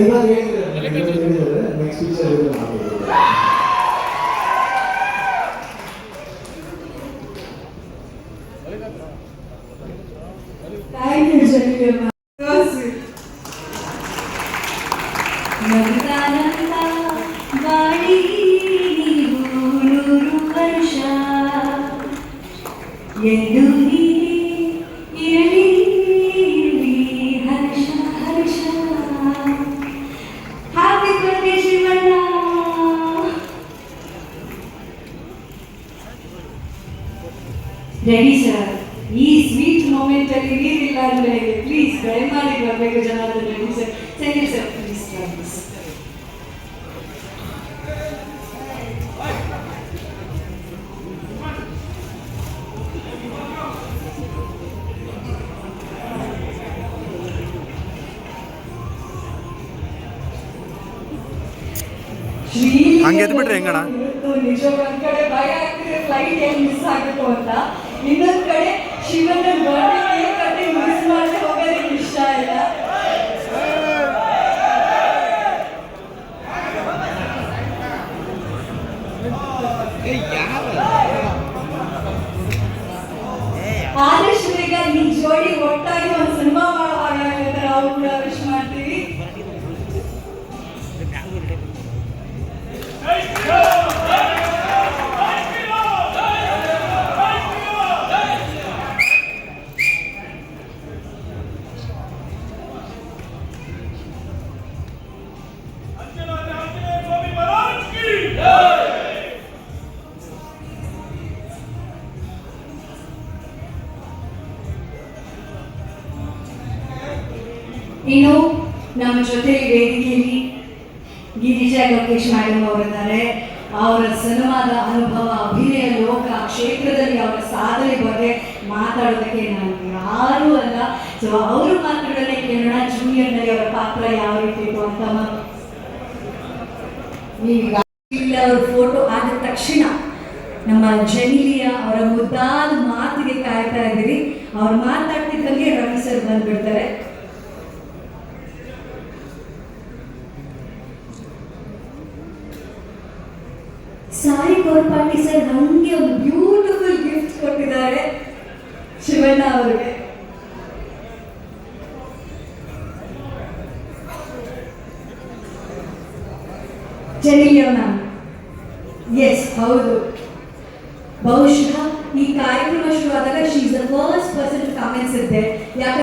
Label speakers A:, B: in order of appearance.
A: ಇವಾಗ ಹೇಳಿದ್ರೆ next future ಇದು ಮಾಡ್ಬೋದು
B: ಎಂದು ರೆಡಿ ಸರ್ ಈ ಸ್ವೀಟ್ ಮೂಮೆಂಟ್ ಅಲ್ಲಿ ನೀರಿಲ್ಲ ಅಂದ್ರೆ ಪ್ಲೀಸ್ ದಯಮಾಡಿ ಬರಬೇಕು ಜನಾರ್ದನ್ ರೆಡ್ಡಿ ಸರ್ ಸರಿ ಸರ್ ಪ್ಲೀಸ್ ಪ್ಲೀಸ್
C: ಹಂಗೆ ಎದ್ಬಿಟ್ರೆ ಹೆಂಗಣ್ಣ?
B: ನಿಜ ಒಂದ್ ಕಡೆ ಭಯ ಆಗ್ತಿದೆ ಫ್ಲೈಟ್ ಏನ್ ಮಿಸ್ ಆಗುತ್ತೋ ಅಂತ. ಇನ್ನೊಂದ್ ಕಡೆ ಶಿವನ ಬರ್ಡೇ ಕೇಕ್ ಕಟ್ಟಿಂಗ್ ಮಿಸ್ ಮಾಡಿ ಹೋಗೋದಕ್ಕೆ ಇಷ್ಟ ಇಲ್ಲ. ಆದಷ್ಟು ಇನ್ನು ನಮ್ಮ ಜೊತೆ ವೇದಿಕೆಯಲ್ಲಿ ಗಿರಿಜಾ ಲೋಕೇಶ್ ಮೇಡಮ್ ಅವರಿದ್ದಾರೆ. ಅವರ ಸಿನಿಮಾದ ಅನುಭವ, ಅಭಿನಯ, ಲೋಕ, ಕ್ಷೇತ್ರದಲ್ಲಿ ಅವರ ಸಾಧನೆ ಬಗ್ಗೆ ಮಾತಾಡೋದಕ್ಕೆ ನಾನು ಯಾರೂ ಅಲ್ಲ. ಸೊ ಅವರು ಮಾತುಗಳನ್ನೇ ಕೇಳೋಣ ಜೂನಿಯರ್ನಲ್ಲಿ ಅವರ ಪಾತ್ರ ಯಾವ ರೀತಿ ಇತ್ತು ಅಂತ ಅವರ ಫೋಟೋ ಆದ ತಕ್ಷಣ ನಮ್ಮ ಜನಿಲಿಯ ಅವರ ಮುದ್ದಾದ ಮಾತಿಗೆ ಕಾಯ್ತಾ ಇದ್ದೀರಿ. ಅವ್ರು ಮಾತಾಡ್ತಿದ್ದಲ್ಲಿ ರವಿ ಸರ್ ಬಂದ್ಬಿಡ್ತಾರೆ. ಸಾಯಿ ಕೋರ್ಪಾಟಿ ಸರ್ ನಮಗೆ ಒಂದು ಬ್ಯೂಟಿಫುಲ್ ಗಿಫ್ಟ್ ಕೊಟ್ಟಿದ್ದಾರೆ ಶಿವಣ್ಣ ಅವರಿಗೆ. ಮ್ಯಾಮ್ ಎಸ್ ಹೌದು. ಬಹುಶಃ ಈ ಕಾರ್ಯಕ್ರಮ ಶುರುವಾದಾಗ she is the first person to comments ಇದ್ದೆ ಯಾಕಂದ್ರೆ